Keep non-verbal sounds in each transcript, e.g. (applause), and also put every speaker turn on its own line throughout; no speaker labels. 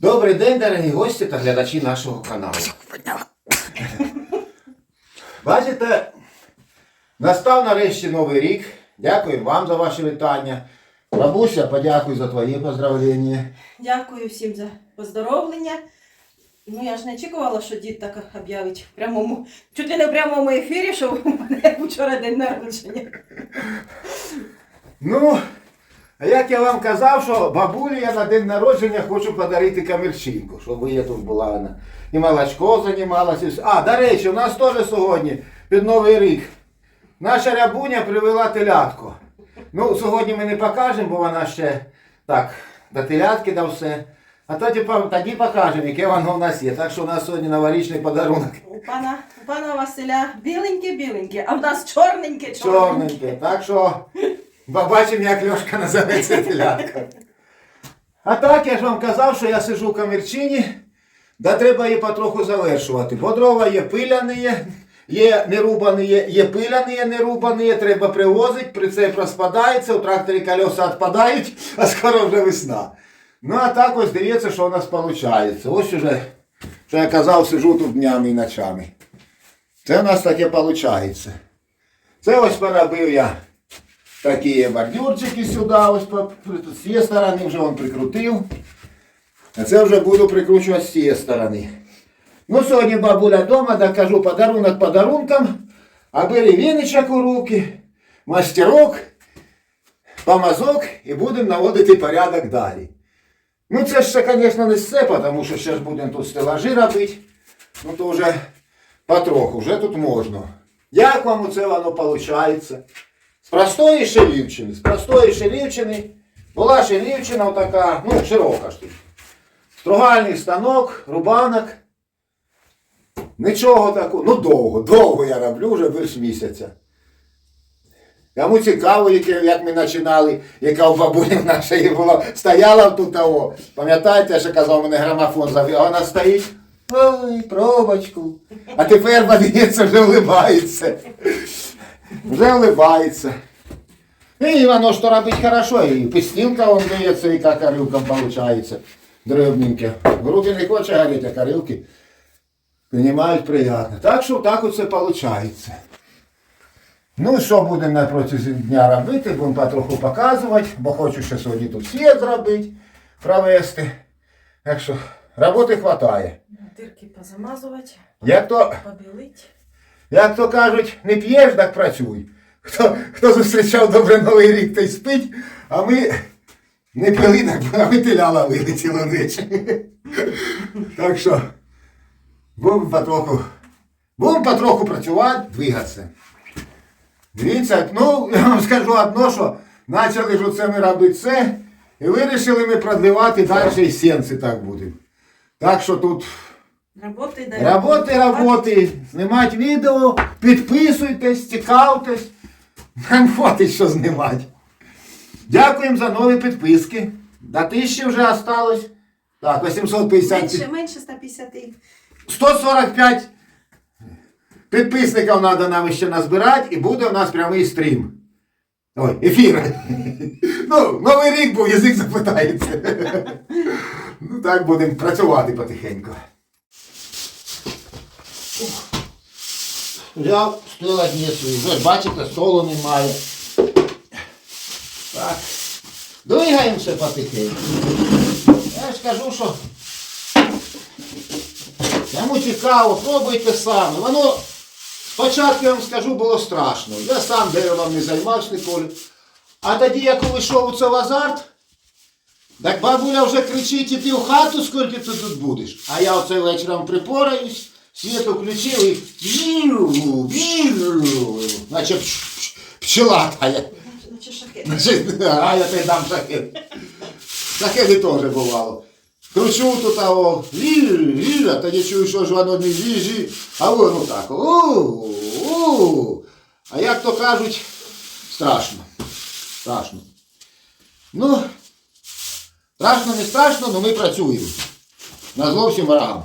Добрий день, дорогі гості та глядачі нашого каналу. Бачите, настав нарешті новий рік. Дякую вам за ваші вітання. Бабуся, подякуй за твої поздравлення.
Дякую всім за поздоровлення. Ну я ж не очікувала, що дід так об'явить в прямому, чуть ли не в прямому ефірі, що у мене вчора день народження.
Ну, а як я вам казав, що бабулі я на день народження хочу подарити камерчинку, щоб ви тут була вона. І молочко займалася. А, до речі, у нас теж сьогодні під Новий рік. Наша рябуня привела телятко. Ну, сьогодні ми не покажемо, бо вона ще так, до телятки да все. А тоді, тоді покажемо, яке воно в нас є. Так що у нас сьогодні новорічний подарунок.
У пана, у пана Василя біленьке-біленьке, а в нас чорненьке чорненьке.
Чорненьке. Так що побачимо, як Льошка називається телятка. А так, я ж вам казав, що я сижу в камірчині, да треба її потроху завершувати. Бо дрова є пиляні, є нерубані, є пиляні, нерубані, треба привозити, при це розпадається, у тракторі колеса відпадають, а скоро вже весна. Ну а так ось дивіться, що у нас виходить. Ось уже, що я казав, сижу тут днями і ночами. Це у нас таке виходить. Це ось поробив я такі бордюрчики сюди, ось по- з цієї сторони вже он прикрутив. А це вже буду прикручувати з цієї сторони. Ну, сьогодні бабуля вдома, да кажу подарунок подарунком, а бери віничок у руки, мастерок, помазок і будемо наводити порядок далі. Ну, це ж ще, звісно, не все, тому що ще будемо тут стелажі робити. Ну, то вже потроху, вже тут можна. Як вам у це воно виходить? З простої шелівчини. З простої шелівчини була шелівчина така, ну, широка ж тут. Стругальний станок, рубанок. Нічого такого. Ну довго, довго я роблю, вже більш місяця. Кому цікаво, як ми починали, яка у бабулі нашої була, стояла тут того. Пам'ятаєте, ще казав, мене грамофон завів, а вона стоїть. Ой, пробочку. А тепер подивіться, вже вливається. Вже вливається. І воно ж то робить хорошо, і пістілка вон дається, і як корилкам виходить. Дрібненьке. Груди не хоче горіти, а корилки приймають приємно. Так що так оце виходить. Ну, що будемо на протязі дня робити, будемо потроху показувати, бо хочу ще сьогодні тут світ зробити, провести. Так що роботи вистачає.
Дирки позамазувати,
Як то
побілити.
Як то кажуть, не п'єш, так працюй. Хто, хто зустрічав добре Новий рік, той спить, а ми не пили, а ми теляла вилетіло ночі. Так що будемо потроху, будемо потроху працювати, двигатися. Дивіться, ну, я вам скажу одно, що почали ж оце ми робити це, і вирішили ми продлівати далі і сенси так будемо. Так що тут
Роботи дай.
Роботи, роботи, знімати відео, підписуйтесь, цікавтесь. Нам хватить що знімати. Дякуємо за нові підписки. До тисячі вже осталось. Так, 850.
Менше, менше 150.
145 підписників треба нам ще назбирати і буде у нас прямий стрім. Ой, ефір. (laughs) Ну, новий рік був, язик запитається. (laughs) Ну так будемо працювати потихеньку. Взяв свої. Ви ж бачите, соло немає. Так. Двигаємося потихеньку. Я ж кажу, що Кому цікаво, пробуйте самі. Воно спочатку я вам скажу було страшно. Я сам деревом не займався ніколи. А тоді, як увійшов у це в азарт, так бабуля вже кричить, іди в хату, скільки ти тут будеш. А я оце вечором припораюсь, світ включив і віру, віру, наче пч- пч- пчела тая.
Наче шахет.
Значить, а я тобі дам шахет. Не теж бувало. Кручу тут того, лі, лі, а тоді чую, що ж воно не ліжі, а воно так. У, у. А як то кажуть, страшно. Страшно. Ну, страшно, не страшно, але ми працюємо. На зло всім ворогам.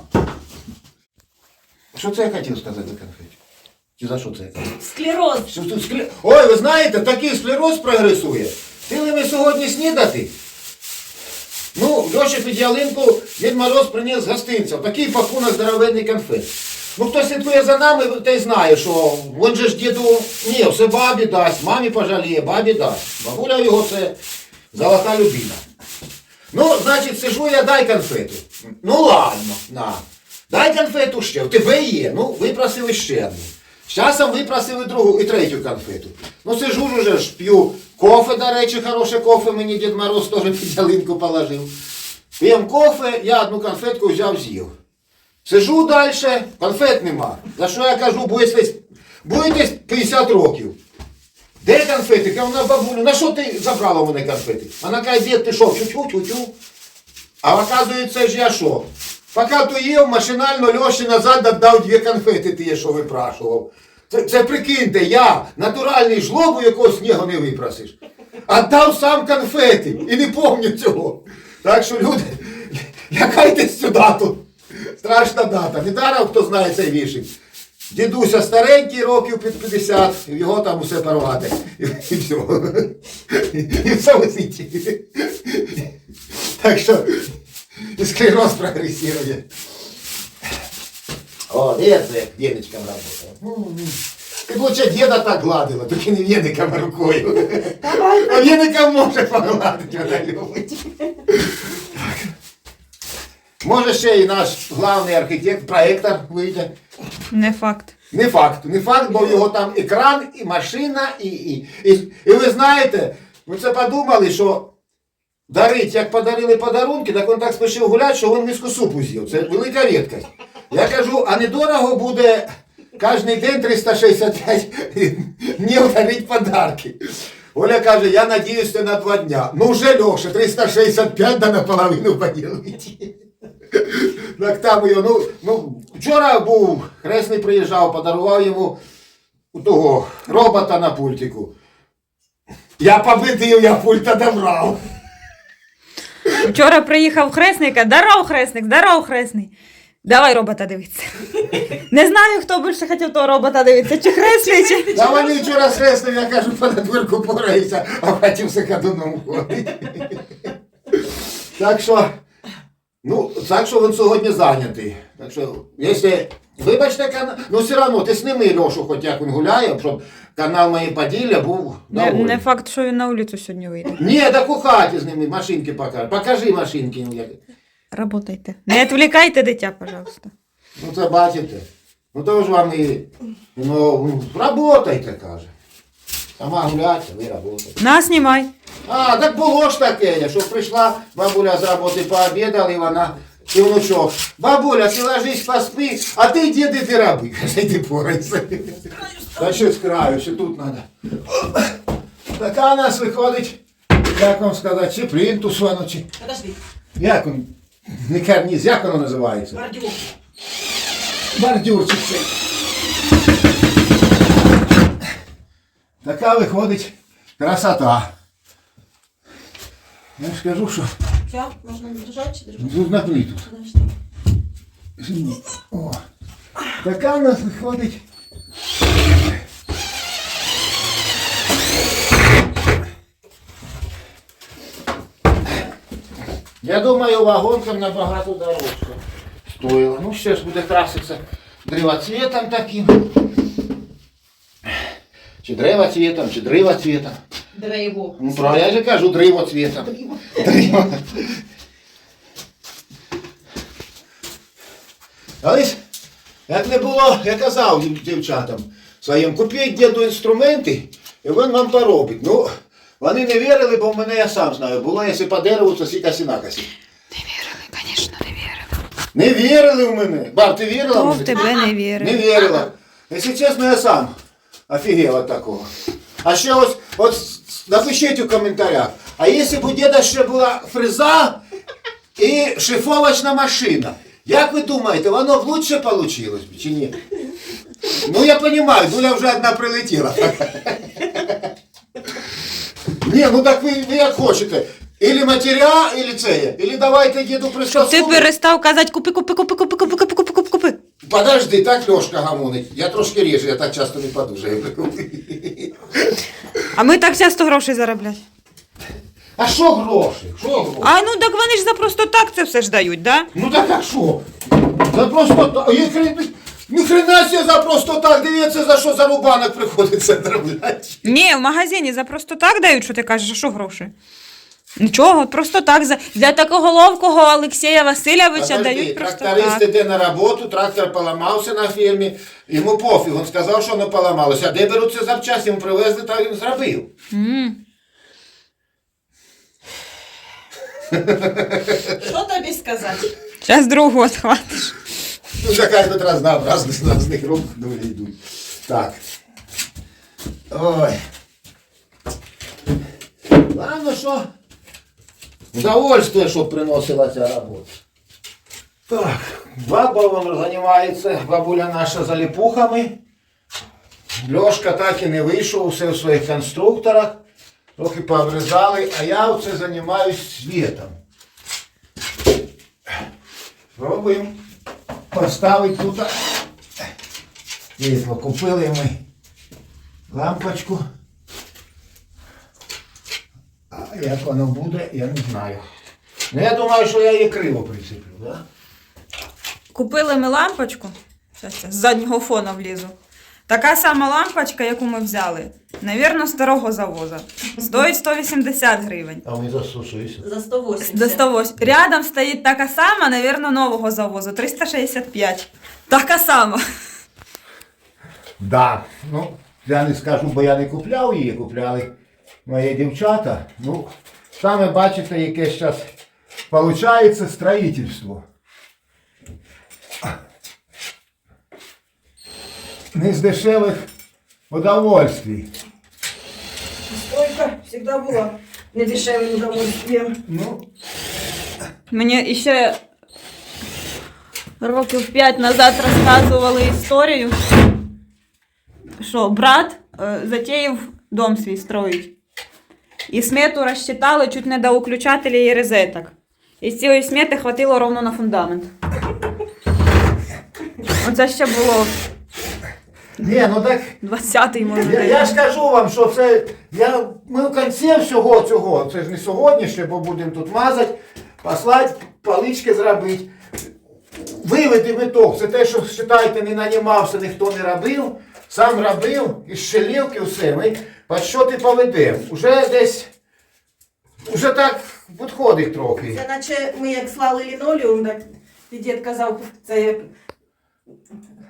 Що це я хотів сказати за конфеті? Чи за що це я казав?
Склероз.
Що тут скле- Ой, ви знаєте, такий склероз прогресує. Сили ми сьогодні снідати. Ну, Льоші під ялинку Дід Мороз приніс гостинців. Такий пакунок здоровенний конфет. Ну, хто слідкує за нами, той знає, що він же ж діду, ні, все бабі дасть, мамі пожаліє, бабі дасть. Бабуля його це золота людина. Ну, значить, сижу я, дай конфету. Ну ладно, на. Дай конфету ще. У тебе є. Ну, випросили ще одну. З часом випросили другу і третю конфету. Ну, сижу ж уже ж п'ю кофе, до речі, хороше кофе мені Дід Мороз теж під ялинку положив. П'ємо кофе, я одну конфетку взяв з'їв. Сижу далі, конфет нема. За що я кажу, будете 50 років. Де конфети? Кажу, на бабулю, на що ти забрала у мене конфети? Вона каже, дід, ти що, тю-тю, тю-тю. А оказується ж я що? Поки то їв, машинально Льоші назад віддав дві конфети, ти є, що випрашував. Це, це прикиньте, я, натуральний жлоб, у якого снігу не випросиш. Отдав сам конфети і не пам'ятаю цього. Так що, люди, лякайтесь цю дату. Страшна дата. Недаром, хто знає цей віршик. Дідуся старенький, років під 50, його там усе порвати. І, і все. І все висить. Так що і склероз прогресує. О, де це як веничком работає. Ти б лучше діда так гладила, тільки не веником, а рукою. А веником може погладити, вона любить. Може ще і наш главний архітектор, проектор вийде.
Не факт.
Не факт, не факт, бо його там екран, і машина, і. І, і, і ви знаєте, ми це подумали, що дарить, як подарили подарунки, так він так спішив гуляти, що він миску супу з'їв. Це велика рідкость. Я кажу, а недорого буде кожен день 365 днів дарить подарки. Оля каже, я надіюсь, ти на два дня. Ну вже Льоша, 365 да наполовину поділити. Так там його, ну, ну, вчора був, хресний приїжджав, подарував йому у того робота на пультику. Я побитив, я пульта добрав.
Вчора приїхав хресник, а даров хресник, даров хресний. Давай робота дивитися. Не знаю, хто більше хотів того робота дивитися, чи хресний, чи.
Та вони вчора з я кажу, по надвірку пораюся, а потім все кадуном ходить. Так що, ну, так що він сьогодні зайнятий. Так що, якщо, вибачте, ну все одно, ти сними Льошу, хоч як він гуляє, щоб канал моє Поділля був
Не,
доволі.
не факт, що він на вулицю сьогодні вийде.
Ні, так у хаті з ними машинки покажи. Покажи машинки. як-
Работайте. Не відволікайте дитя, пожалуйста.
Ну це бачите. Ну то ж вам і ну, работайте, каже. Сама гуляйте, ви работайте.
На, знімай.
А, так було ж таке, що прийшла бабуля з роботи пообідала, і вона, і внучок, бабуля, ти ложись поспи, а ти діди ти роби. (laughs) Каже, йди порайся. Та що з краю, що тут треба. Така у нас виходить, як вам сказати, чи плінтус воно, чи
Подожди,
як він, не карніз, як воно називається?
бордюр.
Бордюрчик цей. Така виходить красота. Я ж кажу, що
Все, можна держати чи держати?
тут на плиту.
Подожди.
О. Така в нас виходить. Я думаю, вагонкам набагато дорожче стоїло. Ну, ще ж буде краситися древоцветом таким. Чи древоцветом, чи дривоцветом.
Древо.
Ну, про я же кажу дривоцветом. Дриво. Але ж, як не було, я казав дів- дівчатам своїм, купіть діду інструменти, і він вам поробить. Ну, вони не вірили, бо в мене я сам знаю. Було, якщо по дереву, то сіка сінакасі.
Не вірили, звісно, не вірили.
Не вірили в мене. Баб, ти вірила
Хто
в
в
мене?
тебе не
Не
вірив?
вірила. Якщо чесно, я сам офігел от такого. А ще ось, от напишіть у коментарях, а якщо б у діда ще була фреза і шифовочна машина, як ви думаєте, воно б лучше вийшло б чи ні? Ну я розумію, дуля вже одна прилетіла. Ні, ну так ви, ви як хочете. Ілі матеря, ілі це, ілі давайте діду
Ти
приставку.
перестав казати купи, купи, купи, купи, купи, купи, купи, купи, купи.
Подожди, так Льошка гамонить. Я трошки ріжу, я так часто не подужаю. (laughs)
А ми так часто грошей заробляти.
А що гроші? Що гроші?
А ну так вони ж за просто так це все ж дають, да?
Ну так а що? За просто. Є хрен- Ні хрена себе за просто так. Дивіться, за що за рубанок приходиться (laughs) дробляти.
Ні, в магазині за просто так дають, що ти кажеш, а що гроші? Нічого, просто так. За... Для такого ловкого Олексія Васильовича
Подожди,
дають просто
тракторист
так.
іде на роботу, трактор поламався на фірмі, йому пофіг, він сказав, що воно поламалося. А де беруться запчасти, йому привезли, так він зробив.
М.
Що тобі сказати?
Зараз другого схватиш.
Ну, така тут разнообразних з нас них рук доволі йдуть. Так. Ой. Ладно, що удовольствие, що приносила ця робота. Так, баба займається, бабуля наша заліпухами. Льошка так і не вийшов, все в своїх конструкторах. Трохи пообрізали, а я оце займаюсь світом. Пробуємо Поставити тут Дійсно, Купили ми лампочку. А як воно буде, я не знаю. Ну я думаю, що я її криво прицеплю, да?
Купили ми лампочку. Зараз з заднього фона влізу. Така сама лампочка, яку ми взяли. Навірно, старого завоза. Стоїть 180 гривень.
А ми засушуємося.
За 180.
До 108. Рядом стоїть така сама, навірно, нового завозу. 365. Така сама.
Да. Ну, я не скажу, бо я не купляв її, купляли мої дівчата. Ну, саме бачите, яке зараз виходить строїтельство. Не з дешевих удовольствий.
Стройка завжди була недешевим удовольствием.
Ну,
Мені ще років 5 назад розказували історію, що брат е, затеяв дом свій строїть. І смету розчитали чуть не до уключателя і розеток. І з цієї смети хватило ровно на фундамент. Оце ще було
ні, ну так
20-й, може.
Я, я ж кажу вам, що це. Я, ми в кінці всього цього, це ж не сьогодні ще, бо будемо тут мазати, послати, палички зробити. Виведи виток. Це те, що вважайте, не нанімався, ніхто не робив, сам робив, із шелівки все. Ми ти поведемо? Уже десь, уже так підходить трохи.
Це наче ми як слали лінолеум, так і дід казав, це як.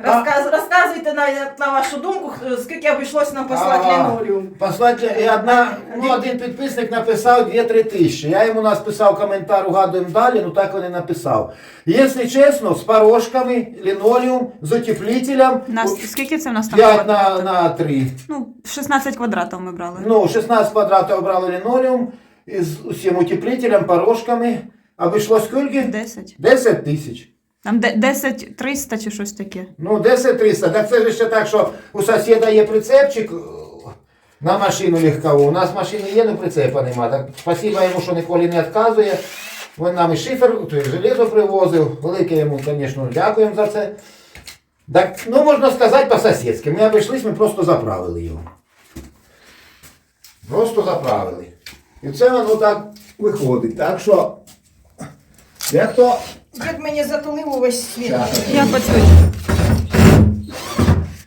Розказ, розказуйте на, на вашу думку, скільки обійшлось нам послати
Ага.
лінолеум.
Послати, і одна, ну, один підписник написав 2-3 тисячі. Я йому написав коментар, угадуємо далі, ну так він і написав. Якщо чесно, з порожками, лінолеум, з утеплителем,
Нас, скільки це в нас там?
5 на, на 3.
Ну, 16 квадратів ми брали.
Ну, 16 квадратів обрали лінолеум, із усім утеплителем, порожками. Обійшло скільки?
10.
10 тисяч.
Там 10 300 чи щось таке.
Ну, 10 300. Так це ж ще так, що у сусіда є прицепчик е, на машину легкову. У нас машини є, але прицепа нема. Так спасибо йому, що ніколи не відказує. Він нам і шифер, то і железо привозив. Велике йому, звісно, дякуємо за це. Так, ну можна сказати по-сусідськи. Ми обійшлись, ми просто заправили його. Просто заправили. І це воно так виходить. Так що, як то.
Дід мені затулив увесь світ.
Я почую.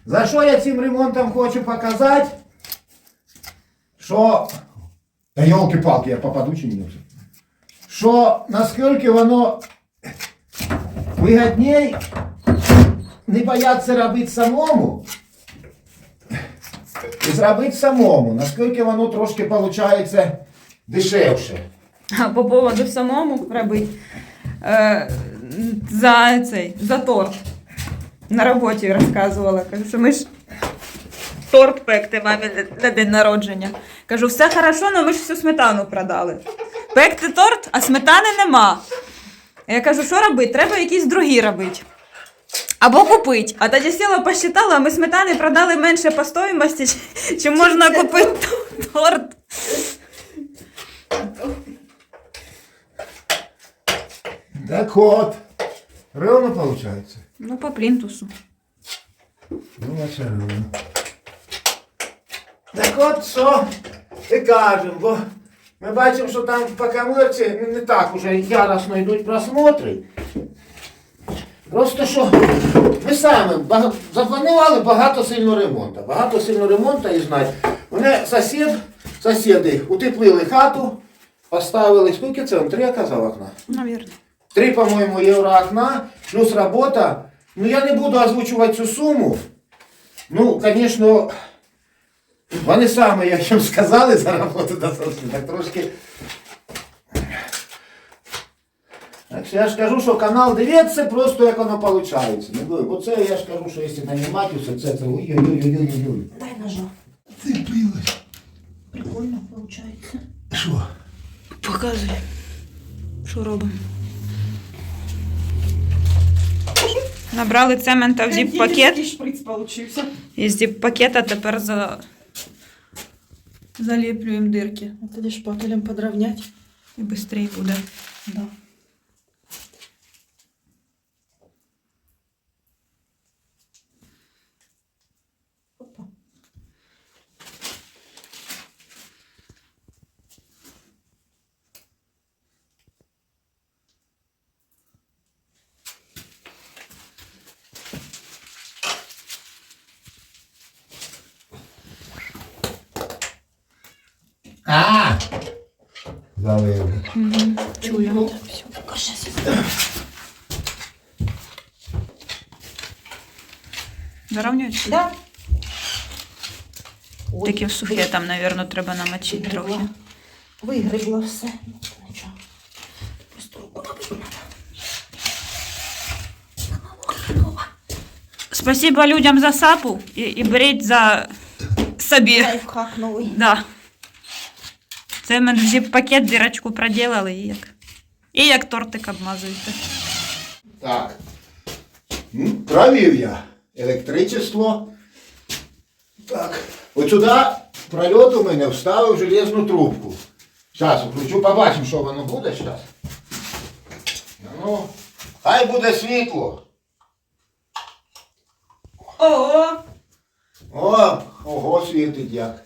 За що я цим ремонтом хочу показати? Що. Та йолки-палки, я попаду чи ні? вже? Що наскільки воно вигідней не бояться робити самому. І зробити самому, наскільки воно трошки виходить дешевше.
А по поводу самому робити. Е, за цей, за торт. На роботі розказувала. Кажу, що ми ж торт пекти мамі на день народження. Кажу, все хорошо, але ми ж всю сметану продали. Пекти торт, а сметани нема. Я кажу, що робити? Треба якісь другі робити. Або купити. А тоді сіла посчитала, а ми сметани продали менше по стоїмості, чи можна купити торт.
Так от. Ровно виходить.
Ну, по плінтусу.
Ну, наче ровно. Так от що і кажемо, бо Ми бачимо, що там по комерці не, так уже яростно йдуть просмотри. Просто що ми самі запланували багато сильно ремонту. Багато сильно ремонту і знать. Вони сусід, сусіди утеплили хату, поставили, скільки це? Три я казав окна.
Навірно.
Три, по-моєму, євро окна, плюс робота. Ну, я не буду озвучувати цю суму. Ну, звісно, вони самі, як їм сказали, за роботу досить, так трошки. Так що я ж кажу, що канал дивиться, просто як воно виходить. Не буде. Бо це я ж кажу, що якщо нанімати все це, це ой-ой-ой-ой-ой.
Дай ножа.
Цепилось.
Прикольно виходить.
Що?
Показуй. Що робимо? Набрали цемента в зіп-пакет.
шприц получився.
І з зіп-пакета тепер за... заліплюємо дирки.
А тоді шпателем подровнять.
І швидше буде.
Да.
А! Залили.
Чую.
Покажи.
Заравнюється?
Да.
Таке в сухе там, мабуть, треба намочити трохи.
Вигребла. Вигребла все. Ну, то нічого. Просто руку набити треба.
Спасибо людям за сапу і, і беріть за собі.
Лайфхак новий.
Да. Це в зіп-пакет дірочку проділили і як. І як тортик обмазуєте.
Так. Ну, Провів я електричество. Так. От сюди прольот у мене вставив железну трубку. Зараз включу, побачимо, що воно буде зараз. Ну, хай буде світло.
Ого!
О, ого, світить як.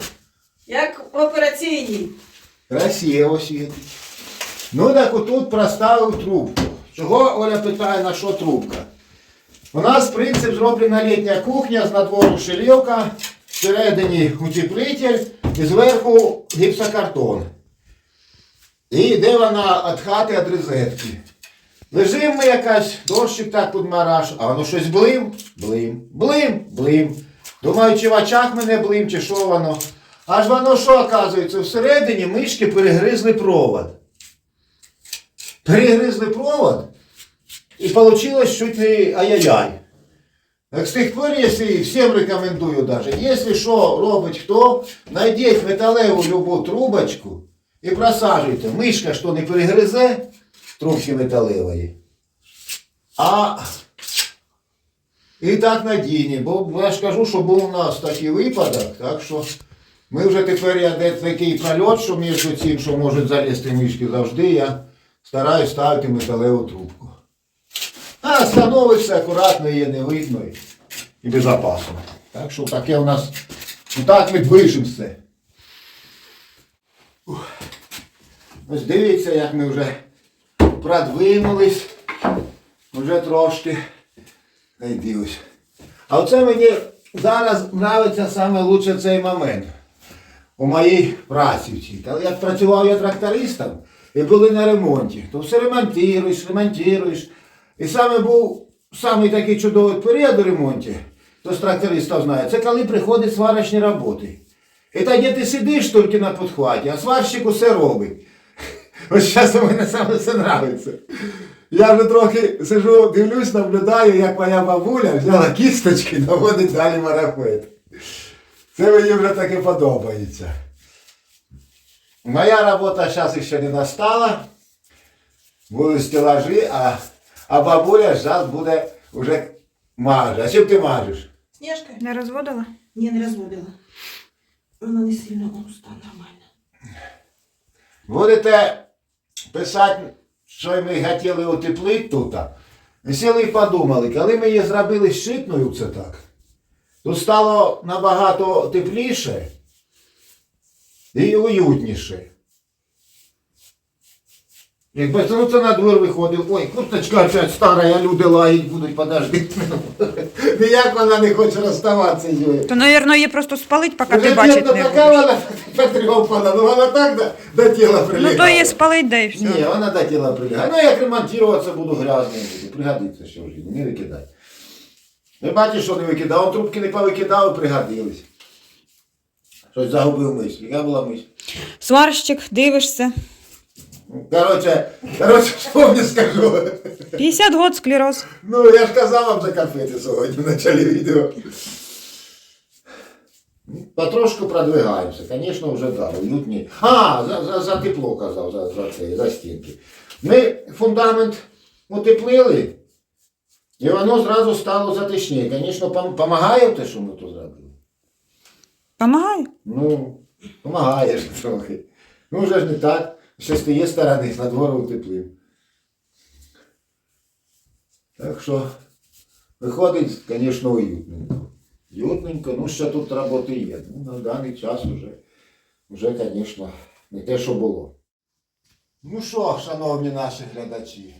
Як в операційній.
Красиво світить. Ну так отут проставив трубку. Чого Оля питає, на що трубка? У нас принцип зроблена літня кухня, з надвору шилівка, всередині утеплитель і зверху гіпсокартон. І йде вона від хати від розетки. Лежимо ми якась, дощик так підмараш, а воно щось блим, блим, блим, блим. Думаю, чи в очах мене блим, чи що воно. Аж воно що, оказується, всередині мишки перегризли провод. Перегризли провод, і вийшло чуть не ай-яй-яй. Так з тих пор, якщо всім рекомендую даже, якщо що робить хто, знайдіть металеву любу трубочку і просаджуйте. Мишка що не перегризе трубки металевої. А і так надійні, бо я ж кажу, що був у нас такий випадок, так що ми вже тепер я де такий прольот, що між цим, що можуть залізти мишки завжди, я стараюсь ставити металеву трубку. А становиться акуратно, її не видно і, і безпечно. Так що таке у нас, ну так ми движемо. Ось дивіться, як ми вже продвинулись, вже трошки. Ай, дивись. А оце мені зараз подобається лучше цей момент у моїй праці. в цій. Коли як працював я трактористом і були на ремонті, то все ремонтуєш, ремонтуєш. І саме був самий такий чудовий період у ремонті, то з трактористів знає, це коли приходять сварочні роботи. І тоді ти сидиш тільки на підхваті, а сварщик усе робить. (laughs) Ось зараз у мене саме це подобається. Я вже трохи сижу, дивлюсь, наблюдаю, як моя бабуля взяла кісточки, наводить далі марафет. Це мені вже таки подобається. Моя робота зараз ще не настала. Будуть стелажі, а, а бабуля зараз буде вже маже. А чим ти мажеш?
Сніжка?
Не розводила?
Ні, не розводила. Вона не сильно густа, нормально.
Будете писати, що ми хотіли утеплити тут. І сіли і подумали, коли ми її зробили щитною, це так, то стало набагато тепліше і уютніше. Якби ну, це на двор виходив, ой, курточка опять стара, я люди лаять будуть, подожди. (laughs) Ніяк вона не хоче розставатися з нею.
То, мабуть, її просто спалить, поки ти
Вже
бачить не
така вона (laughs) потрьопана, ну вона так до, до тіла
Ну то її спалить, да і все.
Ні, вона до тіла прилягає. Ну як ремонтуватися буду грязним. Пригодиться ще в житті, не викидай. Ви бачите, що не викидав, трубки не повикидав, пригодились. Щось загубив мисль. Яка була мисль?
Сварщик, дивишся.
Короче, короче, що мені скажу?
50 год склероз.
Ну, я ж казав вам за конфети сьогодні в началі відео. Потрошку продвигаємося, звісно, вже да, уютні. А, за, за, за тепло казав, за, за, це, за стінки. Ми фундамент утеплили, і воно зразу стало затишніше. Звісно, допомагає те, що ми тут зробили.
Помагає.
Ну, допомагає ж трохи. Ну, вже ж не так. Ще з тієї сторони на двору утеплив. Так що виходить, звісно, уютненько. Уютненько, ну ще тут роботи є. Ну, на даний час вже, вже, звісно, не те, що було. Ну що, шановні наші глядачі,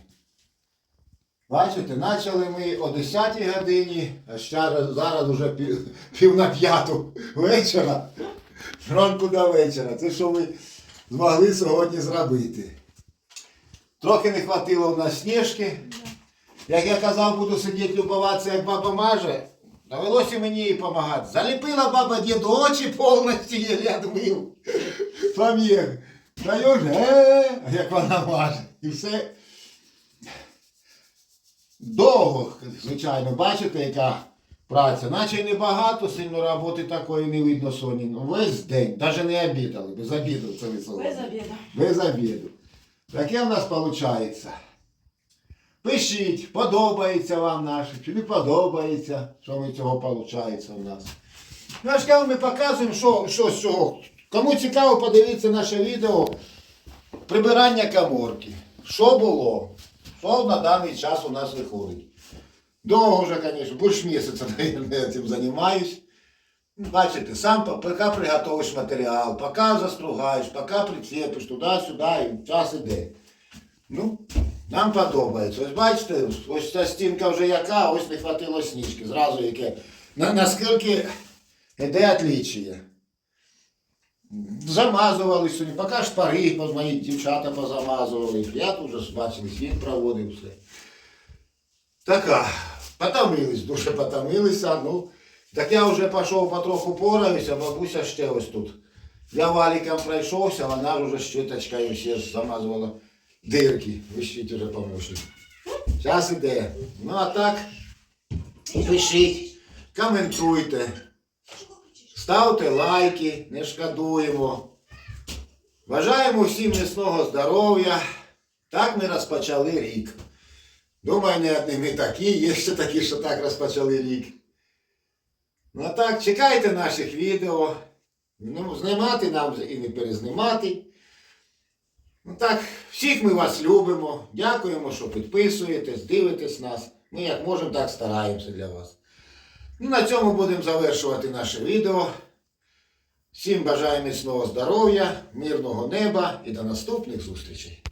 бачите, почали ми о 10 годині, а ще зараз вже пів, пів на п'яту вечора. Зранку до вечора. Це що ми змогли сьогодні зробити. Трохи не хватило в нас сніжки. Як я казав, буду сидіти любуватися, як баба маже. Довелося мені їй допомагати. Заліпила баба діду очі повністю я відмив. Пам'єр. Даєш, е, як вона маже. І все. Довго, звичайно, бачите, яка праця. Наче й небагато, сильно роботи такої не видно Соні. Весь день, навіть не обідали, без обіду це ви.
Без обіду.
Без обіду. Таке в нас виходить. Пишіть, подобається вам наше, чи не подобається, що ми цього виходить у нас. Ну, я ж ми показуємо, що, що з цього. Кому цікаво, подивіться наше відео прибирання каморки. Що було? Що на даний час у нас виходить? Довго вже, звісно, більше місяця наверное, я цим займаюсь. Бачите, сам поки приготовиш матеріал, поки застругаєш, поки прицепиш туди-сюди, і час іде. Ну, нам подобається. Ось бачите, ось ця стінка вже яка, ось не хватило сніжки. Зразу яке. На, наскільки йде отличие. Замазували сьогодні, поки шпари мої дівчата позамазували. Я тут вже бачили, світ проводив все. Така, потомились, дуже потомилися. Ну, так я вже пішов потроху пораюся, бабуся ще ось тут. Я валіком пройшовся, вона вже щіточкою ще замазувала дирки. Вищить уже помощник. Час іде. Ну а так, пишіть, коментуйте, ставте лайки, не шкодуємо. Бажаємо всім міцного здоров'я. Так ми розпочали рік. Думаю, не одні ми такі, є ще такі, що так розпочали рік. Ну а так, чекайте наших відео. Ну, знімати нам і не перезнімати. Ну так, всіх ми вас любимо. Дякуємо, що підписуєтесь, дивитесь нас. Ми як можемо, так стараємося для вас. Ну, на цьому будемо завершувати наше відео. Всім бажаю міцного здоров'я, мирного неба і до наступних зустрічей.